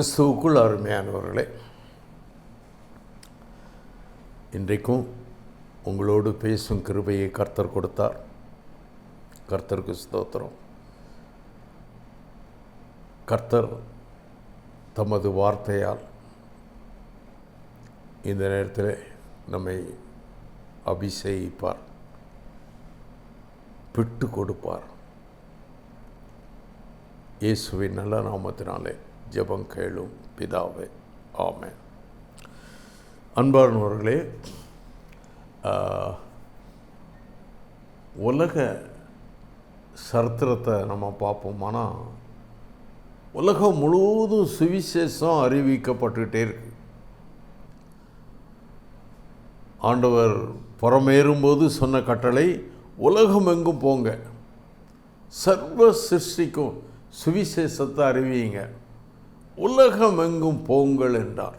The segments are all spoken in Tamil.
கிறிஸ்துவுக்குள் அருமையானவர்களே இன்றைக்கும் உங்களோடு பேசும் கிருபையை கர்த்தர் கொடுத்தார். கர்த்தருக்கு ஸ்தோத்திரம். கர்த்தர் தமது வார்த்தையால் இந்த நேரத்தில் நம்மை அபிஷேகிப்பார் பிட்டு கொடுப்பார். இயேசுவின் நல்ல நாமத்தினாலே ஜெபம் கேளும் பிதாவே. ஆமே அன்பார்ந்தவர்களே உலக சரித்திரத்தை நம்ம பார்ப்போம்னா உலகம் முழுவதும் சுவிசேஷம் அறிவிக்கப்பட்டுக்கிட்டே இருக்கு. ஆண்டவர் புறமேறும்போது சொன்ன கட்டளை உலகம் எங்கும் போங்க. சர்வ சிருஷ்டிக்கும் சுவிசேஷத்தை அறிவியுங்க. உலகம் எங்கும் போங்கள் என்றார்.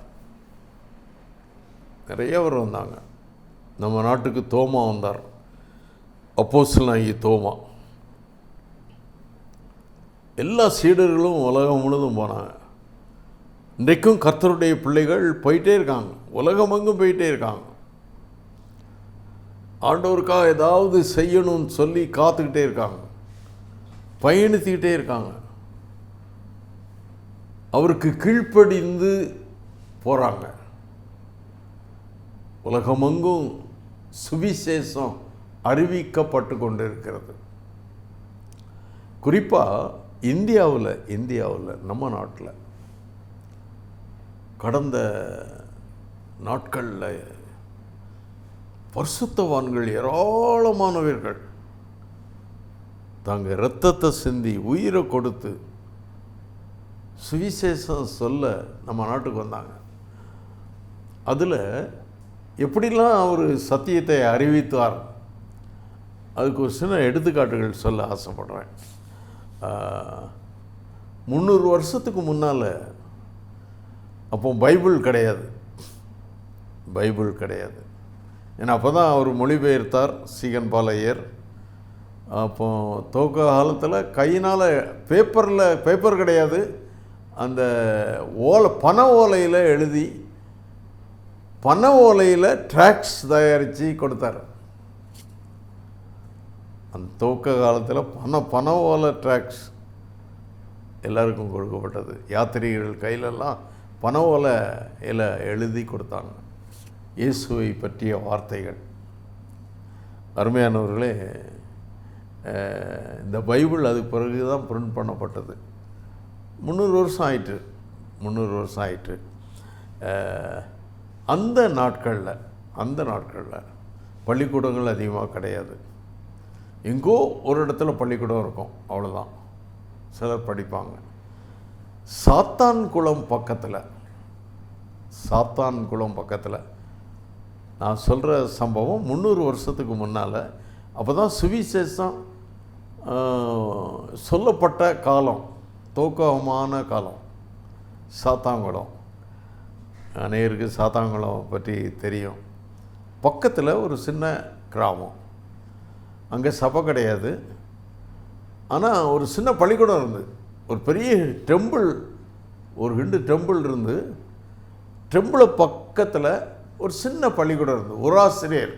நிறைய பேர் வந்தாங்க. நம்ம நாட்டுக்கு தோமா வந்தார். அப்போஸ்தலனாகிய தோமா. எல்லா சீடர்களும் உலகம் முழுதும் போனாங்க. இன்றைக்கும் கர்த்தருடைய பிள்ளைகள் போயிட்டே இருக்காங்க. உலகம் எங்கும் போயிட்டே இருக்காங்க. ஆண்டவருக்காக ஏதாவது செய்யணும்னு சொல்லி காத்துக்கிட்டே இருக்காங்க. பயணித்துக்கிட்டே இருக்காங்க. அவருக்கு கீழ்ப்படிந்து போகிறாங்க உலகமெங்கும் சுவிசேஷம் அறிவிக்கப்பட்டு கொண்டு இருக்கிறது குறிப்பாக இந்தியாவில் இந்தியாவில் நம்ம நாட்டில் கடந்த நாட்களில் பரிசுத்தவான்கள் ஏராளமானவர்கள் தாங்கள் இரத்தத்தை சிந்தி உயிரை கொடுத்து சுவிசேஷம் சொல்ல நம்ம நாட்டுக்கு வந்தாங்க. அதில் எப்படிலாம் அவர் சத்தியத்தை அறிவித்தார்? அதுக்கு ஒரு சின்ன எடுத்துக்காட்டுகள் சொல்ல ஆசைப்படுறேன். முந்நூறு வருஷத்துக்கு முன்னால் அப்போ பைபிள் கிடையாது. பைபிள் கிடையாது. ஏன்னா அப்போ தான் அவர் மொழிபெயர்த்தார் சீகன் பாலையர். அப்போ துவக்க காலத்தில் கையினால் பேப்பரில் பேப்பர் கிடையாது. அந்த ஓலை பண ஓலையில் எழுதி பண ஓலையில் ட்ராக்ஸ் தயாரித்து கொடுத்தார். அந்த துவக்க காலத்தில் பண பண ஓலை ட்ராக்ஸ் எல்லாருக்கும் கொடுக்கப்பட்டது. யாத்திரிகர்கள் கையிலெல்லாம் பண ஓலையில் எழுதி கொடுத்தாங்க. இயேசுவை பற்றிய வார்த்தைகள். அருமையானவர்களே இந்த பைபிள் அதுக்கு பிறகு தான் பிரிண்ட் பண்ணப்பட்டது. முந்நூறு வருஷம் ஆயிட்டு முந்நூறு வருஷம் ஆயிட்டு. அந்த நாட்களில் அந்த நாட்களில் பள்ளிக்கூடங்கள் அதிகமாக கிடையாது. எங்கோ ஒரு இடத்துல பள்ளிக்கூடம் இருக்கும் அவ்வளோதான் சிலர் படிப்பாங்க. சாத்தான் குளம் பக்கத்தில் சாத்தான் குளம் பக்கத்தில் நான் சொல்கிற சம்பவம் முந்நூறு வருஷத்துக்கு முன்னால் அப்போ தான் சுவிசேஷம் சொல்லப்பட்ட காலம். தூக்கமான காலம். சாத்தாங்குளம் அநேகருக்கு சாத்தாங்குளம் பற்றி தெரியும். பக்கத்தில் ஒரு சின்ன கிராமம். அங்கே சபை கிடையாது. ஆனால் ஒரு சின்ன பள்ளிக்கூடம் இருந்து ஒரு பெரிய டெம்பிள் ஒரு ஹிண்டு டெம்பிள் இருந்து டெம்பிளை பக்கத்தில் ஒரு சின்ன பள்ளிக்கூடம் இருந்து ஒரு ஆசிரியர்.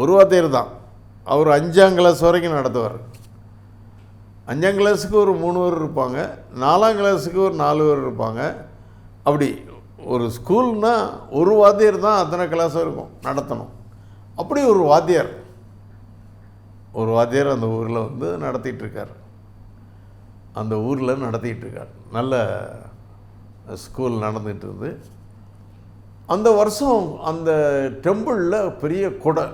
ஒரு வாத்தியர் தான். அவர் அஞ்சாம் கிளாஸ் வரைக்கும் நடத்துவார். அஞ்சாம் கிளாஸுக்கு ஒரு மூணு பேர் இருப்பாங்க. நாலாம் கிளாஸுக்கு ஒரு நாலு பேர் இருப்பாங்க. அப்படி ஒரு ஸ்கூல்னால் ஒரு வாத்தியர் தான் அத்தனை கிளாஸும் இருக்கும். நடத்தணும். அப்படி ஒரு வாத்தியார். ஒரு வாத்தியார் அந்த ஊரில் வந்து நடத்திட்டுருக்கார் அந்த ஊரில் நடத்திட்டுருக்கார் நல்ல ஸ்கூல் நடந்துகிட்டு இருந்து. அந்த வருஷம் அந்த டெம்பிளில் பெரிய கொடை.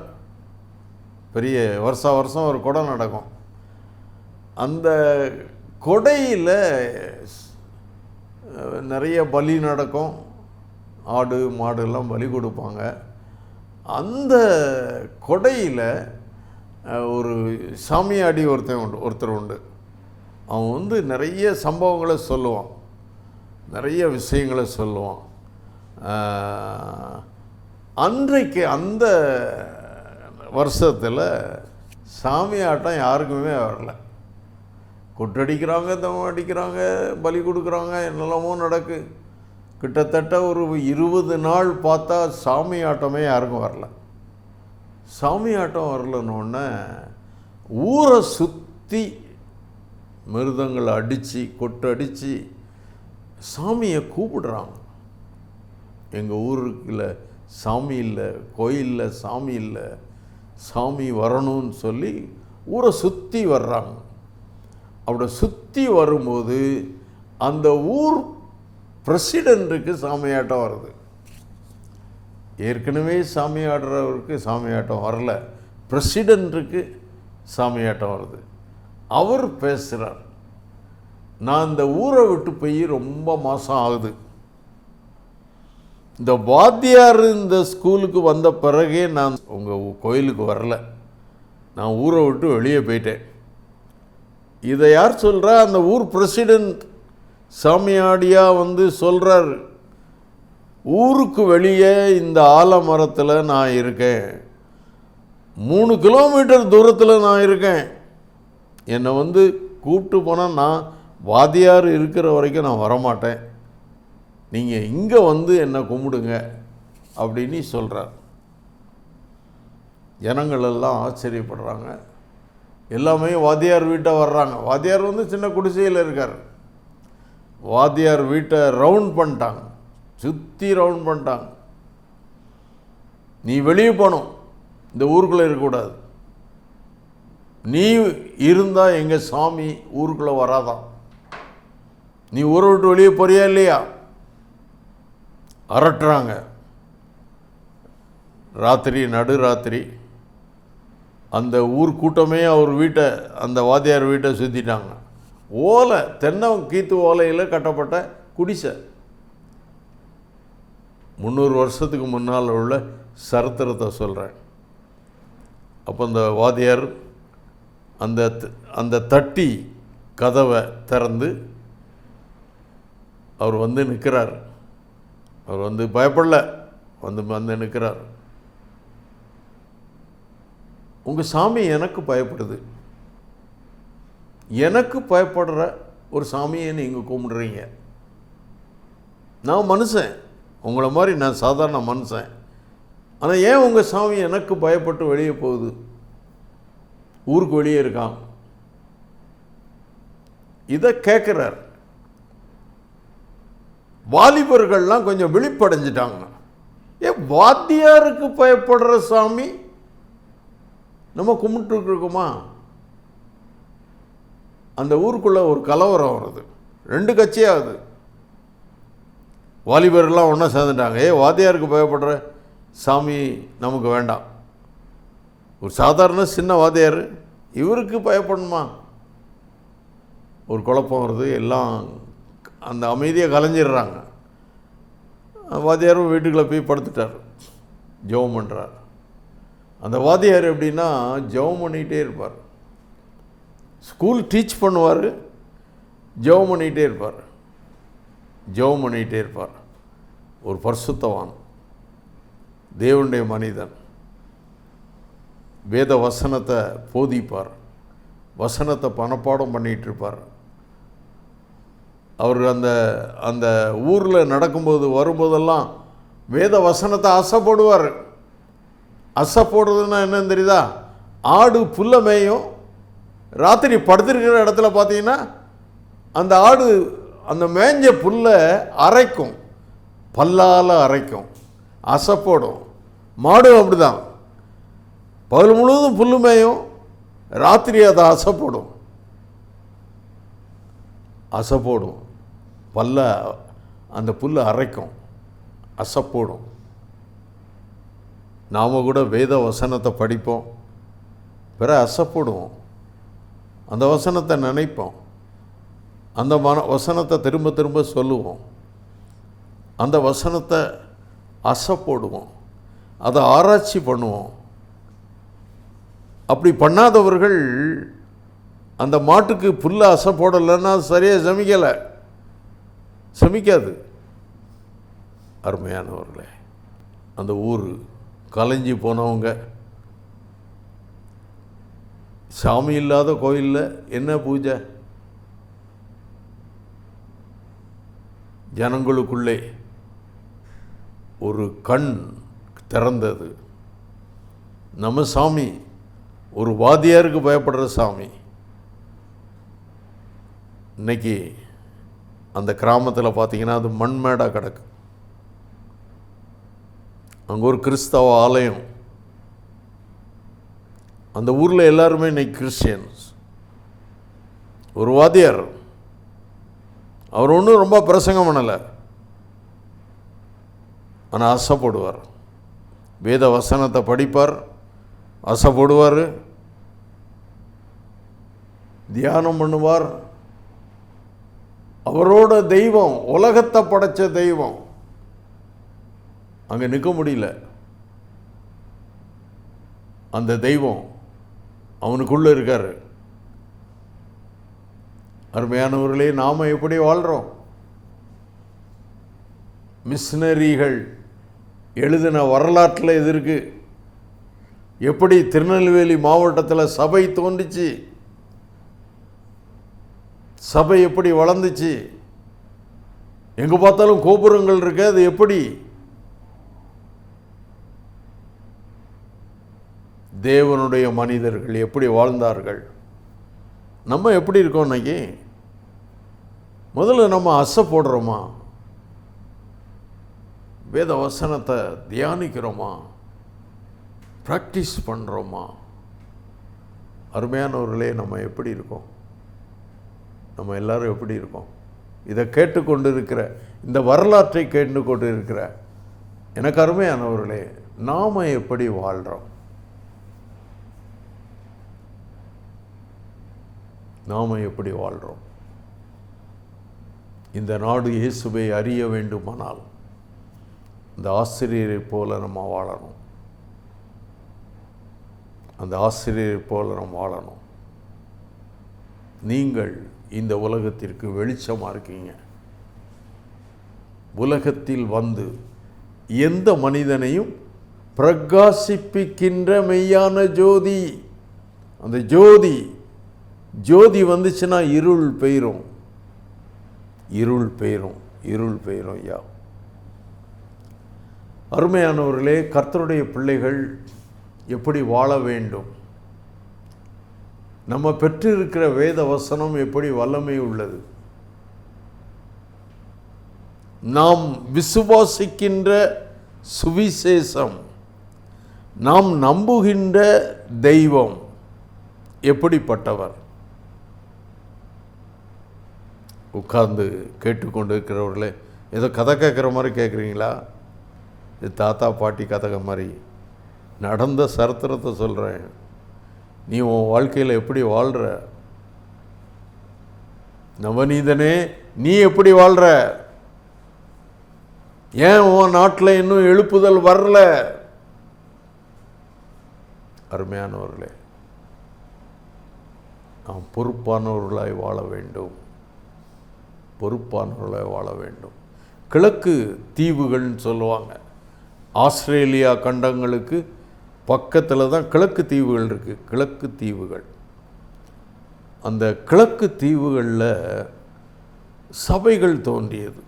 பெரிய வருஷா வருஷம் ஒரு கொடை நடக்கும். அந்த கொடையில் நிறைய பலி நடக்கும். ஆடு மாடுலாம் பலி கொடுப்பாங்க. அந்த கொடையில் ஒரு சாமியாடி ஒருத்தன் உண்டு ஒருத்தர் உண்டு. அவன் வந்து நிறைய சம்பவங்களை சொல்லுவான். நிறைய விஷயங்களை சொல்லுவான். அன்றைக்கு அந்த வருஷத்தில் சாமியாட்டம் யாருக்குமே வரல. கொட்டடிக்கிறாங்க தவம் அடிக்கிறாங்க பலி கொடுக்குறாங்க என்னெல்லாமோ நடக்கு. கிட்டத்தட்ட ஒரு இருபது நாள் பார்த்தா சாமி ஆட்டமே யாருக்கும் வரல. சாமி ஆட்டம் வரலன்னொடனே ஊரை சுற்றி மிருதங்களை அடித்து கொட்டடித்து சாமியை கூப்பிடுறாங்க. எங்கள் ஊருக்குள்ள சாமி இல்லை கோயிலில் சாமி இல்லை சாமி வரணும்னு சொல்லி ஊரை சுற்றி வர்றாங்க. அப்படி சுற்றி வரும்போது அந்த ஊர் பிரசிடெண்ட்டுக்கு சாமியாட்டம் வருது. ஏற்கனவே சாமி ஆடுறவருக்கு சாமியாட்டம் வரல. பிரசிடெண்ட்டுக்கு சாமியாட்டம் வருது. அவர் பேசுகிறார் நான் இந்த ஊரை விட்டு போய் ரொம்ப மாதம் ஆகுது. இந்த வாத்தியார் இந்த ஸ்கூலுக்கு வந்த பிறகே நான் உங்கள் கோயிலுக்கு வரல. நான் ஊரை விட்டு வெளியே போயிட்டேன். இதை யார் சொல்கிறா அந்த ஊர் பிரசிடெண்ட் சாமியாடியா வந்து சொல்கிறார் ஊருக்கு வெளியே இந்த ஆலமரத்தில் நான் இருக்கேன். மூணு கிலோமீட்டர் தூரத்தில் நான் இருக்கேன். என்னை வந்து கூப்பிட்டு போனால் நான் வாதியார் இருக்கிற வரைக்கும் நான் வரமாட்டேன். நீங்கள் இங்கே வந்து என்னை கும்பிடுங்க அப்படின்னு சொல்கிறார் ஜனங்களெல்லாம் ஆச்சரியப்படுறாங்க. எல்லாமே வாத்தியார் வீட்டை வர்றாங்க. வாத்தியார் வந்து சின்ன குடிசையில் இருக்கார். வாத்தியார் வீட்டை ரவுண்ட் பண்ணிட்டாங்க. சுற்றி ரவுண்ட் பண்ணிட்டாங்க. நீ வெளியே போகணும் இந்த ஊருக்குள்ளே இருக்கக்கூடாது. நீ இருந்தால் எங்கள் சாமி ஊருக்குள்ளே வராதான். நீ ஊரை விட்டு வெளியே போறியா இல்லையா? அரட்டுறாங்க. ராத்திரி நடுராத்திரி அந்த ஊர் கூட்டமே அவர் வீட்டை அந்த வாத்தியார் வீட்டை சுற்றிட்டாங்க ஓலை தென்னம் கீத்து ஓலையில் கட்டப்பட்ட குடிசை. முந்நூறு வருஷத்துக்கு முன்னால் உள்ள சரித்திரத்தை சொல்கிறேன் அப்போ அந்த வாத்தியார் அந்த த- அந்த தட்டி கதவை திறந்து அவர் வந்து நிற்கிறார் அவர் வந்து பயப்படல. வந்து வந்து நிற்கிறார் உங்கள் சாமி எனக்கு பயப்படுது. எனக்கு பயப்படுற ஒரு சாமியை நீங்கள் கும்பிடுறீங்க. நான் மனுஷன். உங்களை மாதிரி நான் சாதாரண மனுஷன். ஆனால் ஏன் உங்கள் சாமி எனக்கு பயப்பட்டு வெளியே போகுது? ஊருக்கு வெளியே இருக்கான். இதை கேட்குறார் வாலிபர்கள்லாம் கொஞ்சம் விழிப்படைஞ்சிட்டாங்க. ஏன் வாத்தியாருக்கு பயப்படுற சாமி? நம்ம கும்பிட்டு இருக்கோமா அந்த ஊருக்குள்ளே ஒரு கலவரம் வருது. ரெண்டு கட்சியாகுது வாலிபர்கள்லாம் ஒன்றா சேர்ந்துட்டாங்க. ஏ வாத்தியாருக்கு பயப்படுற? சாமி நமக்கு வேண்டாம். ஒரு சாதாரண சின்ன வாத்தியார் இவருக்கு பயப்படணுமா? ஒரு குழப்பம் வருது. எல்லாம் அந்த அமைதியை கலைஞ்சிடுறாங்க. வாத்தியாரும் வீட்டுக்குள்ளே போய் படுத்துட்டார். ஜெபம் பண்ணுறார் அந்த வாத்தியார் எப்படின்னா ஜெபம் பண்ணிகிட்டே இருப்பார். ஸ்கூல் டீச் பண்ணுவார் ஜெபம் பண்ணிகிட்டே இருப்பார். ஜெபம் பண்ணிகிட்டே இருப்பார். ஒரு பரிசுத்தவான் தேவனுடைய மனிதன். வேத வசனத்தை போதிப்பார் வசனத்தை பணப்பாடம் பண்ணிகிட்டு இருப்பார். அவர் அந்த அந்த ஊரில் நடக்கும்போது வரும்போதெல்லாம் வேத வசனத்தை ஆசைப்படுவார். அசை போடுறதுன்னா என்னன்னு தெரியுதா? ஆடு புல்ல மேயும். ராத்திரி படுத்திருக்கிற இடத்துல பார்த்தீங்கன்னா அந்த ஆடு அந்த மேஞ்ச புல்லை அரைக்கும். பல்லால் அரைக்கும். அசைப்போடும் மாடும் அப்படிதான். பகல் முழுவதும் புல்லு மேயும். ராத்திரி அதை அசை போடும். அசைப்போடும் பல்ல அந்த புல் அரைக்கும். அசைப்போடும் நாம் கூட வேத வசனத்தை படிப்போம். பிற அசப்படுவோம். அந்த வசனத்தை நினைப்போம். அந்த மன வசனத்தை திரும்ப திரும்ப சொல்லுவோம். அந்த வசனத்தை அசப்போடுவோம். அதை ஆராய்ச்சி பண்ணுவோம். அப்படி பண்ணாதவர்கள் அந்த மாட்டுக்கு புல்லை அசை போடலைன்னா சரியாக சமிக்கலை. சமிக்காது. அருமையானவர்களே அந்த ஊர் கலைஞ்சி போனவங்க. சாமி இல்லாத கோயிலில் என்ன பூஜை? ஜனங்களுக்குள்ளே ஒரு கண் திறந்தது. நம்ம சாமி ஒரு வாதியாருக்கு பயப்படுற சாமி. இன்றைக்கி அந்த கிராமத்தில் பார்த்திங்கன்னா அது மண்மேடாக கிடக்கு. அங்கே ஒரு கிறிஸ்தவ ஆலயம். அந்த ஊரில் எல்லாருமே இன்னைக்கு கிறிஸ்டியன்ஸ். ஒரு வாத்தியார். அவர் ஒன்றும் ரொம்ப பிரசங்கம் பண்ணலை. ஆனால் ஆசைப்படுவார். வேத வசனத்தை படிப்பார். ஆசைப்படுவார். தியானம் பண்ணுவார். அவரோட தெய்வம் உலகத்தை படைச்ச தெய்வம். அங்கே நிற்க முடியல. அந்த தெய்வம் அவனுக்குள்ளே இருக்கார். அருமையானவர்களே நாம் எப்படி வாழ்கிறோம் மிஷினரிகள் எழுதின வரலாற்றில் இது இருக்குது எப்படி திருநெல்வேலி மாவட்டத்தில் சபை தோன்றுச்சு? சபை எப்படி வளர்ந்துச்சு? எங்கே பார்த்தாலும் கோபுரங்கள் இருக்குது அது எப்படி? தேவனுடைய மனிதர்கள் எப்படி வாழ்ந்தார்கள்? நம்ம எப்படி இருக்கோம் இன்னைக்கு முதல்ல நம்ம அசை போடுறோமா? வேத வசனத்தை தியானிக்கிறோமா? ப்ராக்டிஸ் பண்ணுறோமா அருமையானவர்களே நம்ம எப்படி இருக்கோம்? நம்ம எல்லோரும் எப்படி இருக்கோம்? இதை கேட்டுக்கொண்டு இருக்கிற இந்த வரலாற்றை கேட்டுக்கொண்டு இருக்கிற எனக்கு அருமையானவர்களே நாம் எப்படி வாழ்கிறோம் நாம் எப்படி வாழ்கிறோம் இந்த நாடு இயேசுவை அறிய வேண்டுமானால் இந்த ஆசிரியரை போல நம்ம வாழணும். அந்த ஆசிரியரை போல நம்ம வாழணும். நீங்கள் இந்த உலகத்திற்கு வெளிச்சமாக இருக்கீங்க. உலகத்தில் வந்து எந்த மனிதனையும் பிரகாசிப்பிக்கின்ற மெய்யான ஜோதி அந்த ஜோதி ஜோதி வந்துச்சுன்னா இருள் பெயரும். இருள் பெயரும் இருள் பெயரும் ஐயா. அருமையானவர்களே கர்த்தருடைய பிள்ளைகள் எப்படி வாழ வேண்டும்? நம்ம பெற்றிருக்கிற வேத வசனம் எப்படி வல்லமை உள்ளது? நாம் விசுவாசிக்கின்ற சுவிசேஷம் நாம் நம்புகின்ற தெய்வம் எப்படிப்பட்டவர்? உட்கார்ந்து கேட்டுக்கொண்டு இருக்கிறவர்களே ஏதோ கதை கேட்குற மாதிரி கேட்குறீங்களா? இது தாத்தா பாட்டி கதகம் மாதிரி. நடந்த சரித்திரத்தை சொல்கிறேன் நீ உன் வாழ்க்கையில் எப்படி வாழ்கிற நவநீதனே நீ எப்படி வாழ்கிற ஏன் உன் நாட்டில் இன்னும் எழுப்புதல் வரல? அருமையானவர்களே நாம் பொறுப்பானவர்களாய் வாழ வேண்டும். பொறுப்பானவர்களாக வாழ வேண்டும். கிழக்கு தீவுகள்னு சொல்லுவாங்க. ஆஸ்திரேலியா கண்டங்களுக்கு பக்கத்தில் தான் கிழக்கு தீவுகள் இருக்குது கிழக்கு தீவுகள். அந்த கிழக்கு தீவுகளில் சபைகள் தோன்றியது.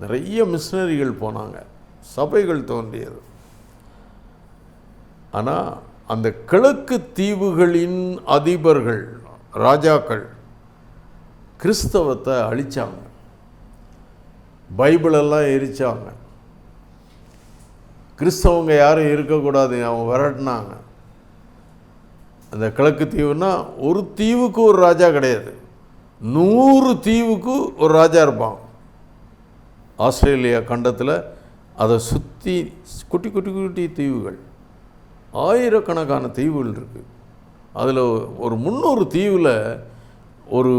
நிறைய மிஷினரிகள் போனாங்க. சபைகள் தோன்றியது. ஆனால் அந்த கிழக்கு தீவுகளின் அதிபர்கள் ராஜாக்கள் கிறிஸ்தவத்தை அழிச்சாங்க. பைபிளெல்லாம் எரிச்சாங்க. கிறிஸ்தவங்க யாரும் இருக்கக்கூடாது அவங்க விரட்டினாங்க. அந்த கிழக்கு தீவுனா ஒரு தீவுக்கு ஒரு ராஜா கிடையாது. நூறு தீவுக்கு ஒரு ராஜா இருப்பான். ஆஸ்திரேலியா கண்டத்தில் அதை சுற்றி குட்டி குட்டி குட்டி தீவுகள். ஆயிரக்கணக்கான தீவுகள் இருக்குது அதில் ஒரு முந்நூறு தீவில் ஒரு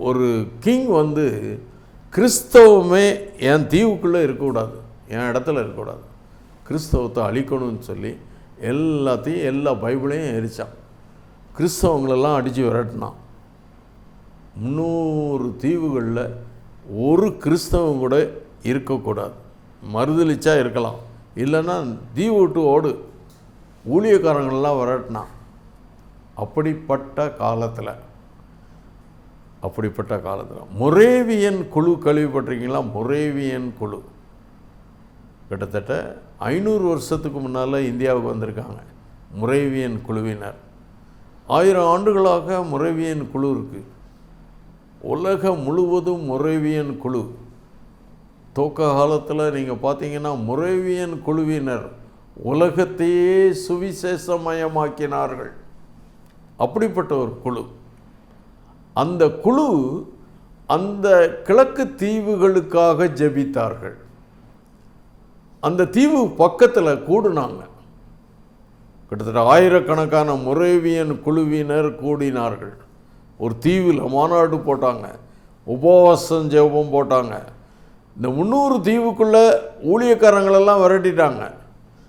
ஒரு கிங் வந்து கிறிஸ்தவமே என் தீவுக்குள்ளே இருக்கக்கூடாது என் இடத்துல இருக்கக்கூடாது. கிறிஸ்தவத்தை அழிக்கணும்னு சொல்லி எல்லாத்தையும் எல்லா பைபிளையும் எரித்தான் கிறிஸ்தவங்களெல்லாம் அடித்து விரட்டினான். முந்நூறு தீவுகளில் ஒரு கிறிஸ்தவம் கூட இருக்கக்கூடாது. மறுதளிச்சா இருக்கலாம். இல்லைன்னா தீவு விட்டு ஓடு. ஊழியக்காரங்களெலாம் விரட்டினான். அப்படிப்பட்ட காலத்தில் அப்படிப்பட்ட காலத்தில். மொரேவியன் குழு கேள்விப்பட்டிருக்கீங்களா? மொரேவியன் குழு. கிட்டத்தட்ட ஐநூறு வருஷத்துக்கு முன்னால் இந்தியாவுக்கு வந்திருக்காங்க முறைவியன் குழுவினர். ஆயிரம் ஆண்டுகளாக முறைவியன் குழு இருக்குது உலகம் முழுவதும் முறைவியன் குழு. துவக்க காலத்தில் நீங்கள் பார்த்தீங்கன்னா முறைவியன் குழுவினர் உலகத்தையே சுவிசேஷமயமாக்கினார்கள். அப்படிப்பட்ட ஒரு குழு. அந்த குழு அந்த கிழக்கு தீவுகளுக்காக ஜெபித்தார்கள். அந்த தீவு பக்கத்தில் கூடுனாங்க. கிட்டத்தட்ட ஆயிரக்கணக்கான முறைவியன் குழுவினர் கூடினார்கள். ஒரு தீவில் மாநாடு போட்டாங்க. உபவாசம் ஜெபம் போட்டாங்க. இந்த முந்நூறு தீவுக்குள்ளே ஊழியக்காரங்களெல்லாம் விரட்டிட்டாங்க.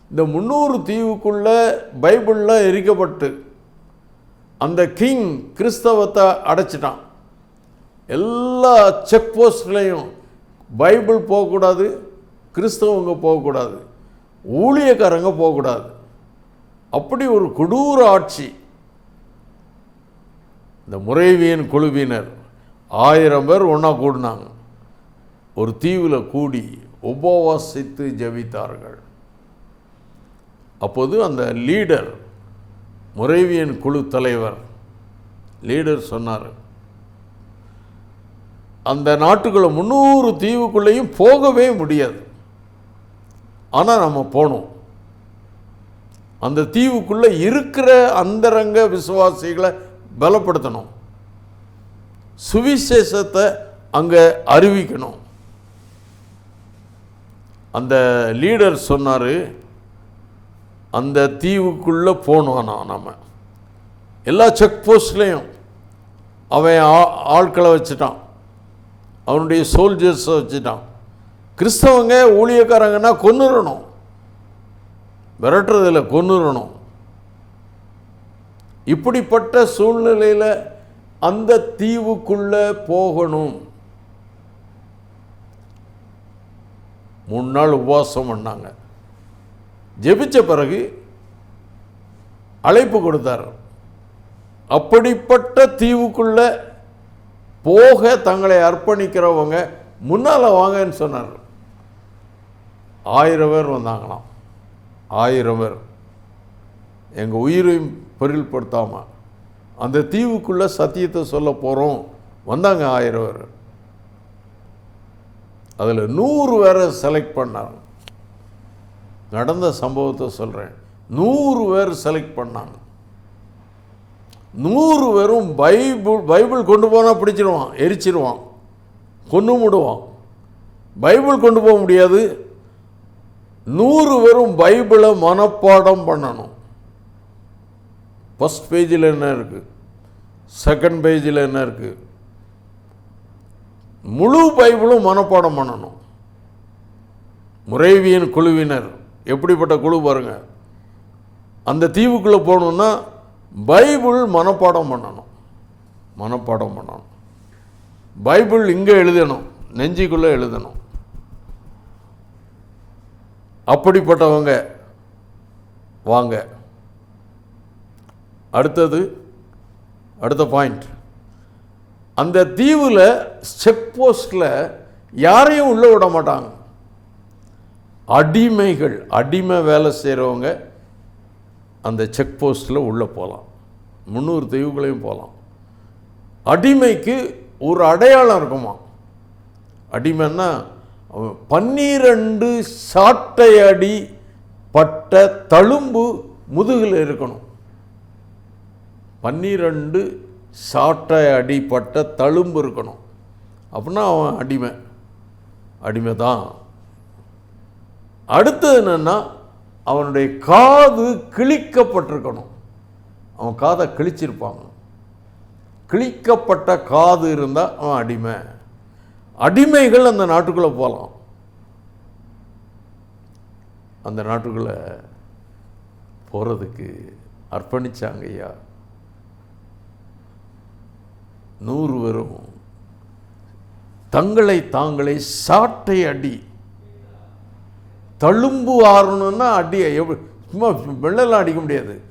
இந்த முந்நூறு தீவுக்குள்ளே பைபிளில் எரிக்கப்பட்டு அந்த கிங் கிறிஸ்தவத்தை அடைச்சிட்டான். எல்லா செக் போஸ்ட்லேயும் பைபிள் போகக்கூடாது கிறிஸ்தவங்க போகக்கூடாது ஊழியக்காரங்க போகக்கூடாது. அப்படி ஒரு கொடூர ஆட்சி. இந்த முறைவியன் குழுவினர் ஆயிரம் பேர் ஒன்றா கூடினாங்க. ஒரு தீவில் கூடி உபவாசித்து ஜெபித்தார்கள். அப்போது அந்த லீடர் முறைவியன் குழு தலைவர் லீடர் சொன்னார் அந்த நாட்டுக்குள்ள முந்நூறு தீவுக்குள்ளேயும் போகவே முடியாது. ஆனால் நம்ம போனோம். அந்த தீவுக்குள்ளே இருக்கிற அந்தரங்க விசுவாசிகளை பலப்படுத்தணும். சுவிசேஷத்தை அங்கே அறிவிக்கணும். அந்த லீடர் சொன்னார் அந்த தீவுக்குள்ளே போனோம் நான் நம்ம எல்லா செக் போஸ்ட்லேயும் அவன் ஆ- ஆட்களை வச்சுட்டான். அவனுடைய சோல்ஜர்ஸை வச்சுட்டான். கிறிஸ்தவங்க ஊழியக்காரங்கன்னா கொன்னுறணும். விரட்டுறதில் கொன்னுறணும். இப்படிப்பட்ட சூழ்நிலையில் அந்த தீவுக்குள்ளே போகணும். மூணு நாள் உபவாசம் பண்ணாங்க. ஜெபிச்ச பிறகு அழைப்பு கொடுத்தார். அப்படிப்பட்ட தீவுக்குள்ள போக தங்களை அர்ப்பணிக்கிறவங்க முன்னால் வாங்கன்னு சொன்னார். ஆயிரம் பேர் வந்தாங்களாம். ஆயிரம் பேர். எங்கள் உயிரையும் பொருள்படுத்தாமல் அந்த தீவுக்குள்ளே சத்தியத்தை சொல்ல போகிறோம் வந்தாங்க ஆயிரம் பேர். அதில் நூறு பேரை செலக்ட் பண்ணாங்க நடந்த சம்பவத்தை சொல்கிறேன் நூறு பேர் செலக்ட் பண்ணாங்க. நூறு பேரும் பைபிள் பைபிள் கொண்டு போனால் பிடிச்சிருவான் எரிச்சிடுவான் கொண்டு விடுவான் பைபிள் கொண்டு போக முடியாது. நூறு பேரும் பைபிளை மனப்பாடம் பண்ணணும். ஃபஸ்ட் பேஜில் என்ன இருக்குது செகண்ட் பேஜில் என்ன இருக்குது முழு பைபிளும் மனப்பாடம் பண்ணணும். முறைவியன் குழுவினர். எப்படிப்பட்ட குழு பாருங்கள் அந்த தீவுக்குள்ளே போகணுன்னா பைபிள் மனப்பாடம் பண்ணணும். மனப்பாடம் பண்ணணும். பைபிள் இங்கே எழுதணும். நெஞ்சிக்குள்ளே எழுதணும். அப்படிப்பட்டவங்க வாங்க. அடுத்தது அடுத்த பாயிண்ட் அந்த தீவில் செக் போஸ்டில் யாரையும் உள்ளே விட மாட்டாங்க. அடிமைகள் அடிமை வேலை செய்கிறவங்க அந்த செக் போஸ்ட்டில் உள்ளே போகலாம் முந்நூறு தீவுகளையும் போகலாம் அடிமைக்கு ஒரு அடையாளம் இருக்குமா? அடிமைன்னா அவன் பன்னிரண்டு சாட்டை அடி பட்ட தழும்பு முதுகில் இருக்கணும். பன்னிரண்டு சாட்டை அடிப்பட்ட தழும்பு இருக்கணும். அப்படின்னா அவன் அடிமை. அடிமை தான் அடுத்தது என்னென்னா அவனுடைய காது கிழிக்கப்பட்டிருக்கணும். அவன் காதை கிழிச்சிருப்பாங்க. கிழிக்கப்பட்ட காது இருந்தால் அவன் அடிமை. அடிமைகள் அந்த நாட்டுக்குள்ளே போகலாம் அந்த நாட்டுக்குள்ளே போகிறதுக்கு அர்ப்பணித்தாங்க ஐயா. நூறு பேரும் தங்களை தாங்களே சாட்டை அடி தழும்பு ஆறணும்னா அடி எப்படி சும்மா வெள்ளெல்லாம் அடிக்க முடியாது.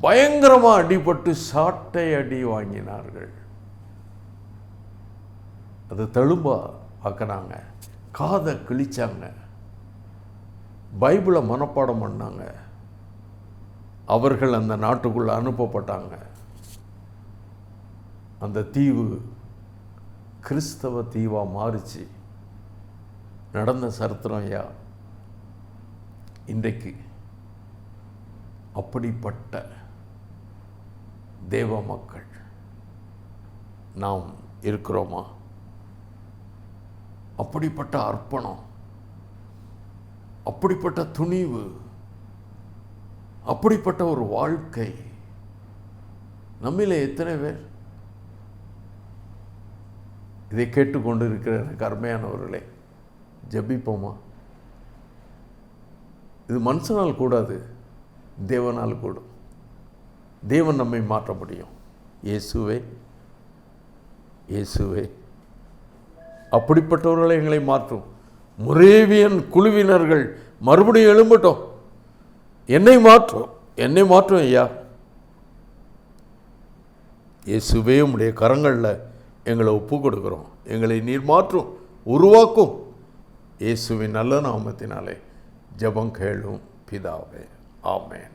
பயங்கரமாக அடிபட்டு சாட்டை அடி வாங்கினார்கள். அது தழும்பா ஆக்கினாங்க. காதை கிழிச்சாங்க. பைபிளை மனப்பாடம் பண்ணாங்க. அவர்கள் அந்த நாட்டுக்குள்ளே அனுப்பப்பட்டாங்க. அந்த தீவு கிறிஸ்தவ தீவாக மாறிச்சு. நடந்த சரித்திரம் ஐயா. இன்றைக்கு அப்படிப்பட்ட தேவ மக்கள் நாம் இருக்கிறோமா? அப்படிப்பட்ட அர்ப்பணம் அப்படிப்பட்ட துணிவு அப்படிப்பட்ட ஒரு வாழ்க்கை நம்மிலே எத்தனை பேர்? இதை கேட்டுக்கொண்டு இருக்கிற எனக்கு ஜபிப்போமா ஜெபிப்போமா? இது மனுஷனால் கூடாது தேவனால் கூடும். தேவன் நம்மை மாற்ற முடியும். இயேசுவே இயேசுவே. அப்படிப்பட்டவர்களை எங்களை மாற்றும். முரேவியன் குழுவினர்கள் மறுபடியும் எழும்பட்டும். என்னை மாற்றும் என்னை மாற்றும் ஐயா. இயேசுவே உடைய கரங்களில் எங்களை ஒப்பு கொடுக்குறோம். எங்களை நீர் மாற்றும் உருவாக்கும். இயேசுவின் நல்ல நாமத்தினாலே. ஜபம் கேளும் பிதாவே. ஆமேன்.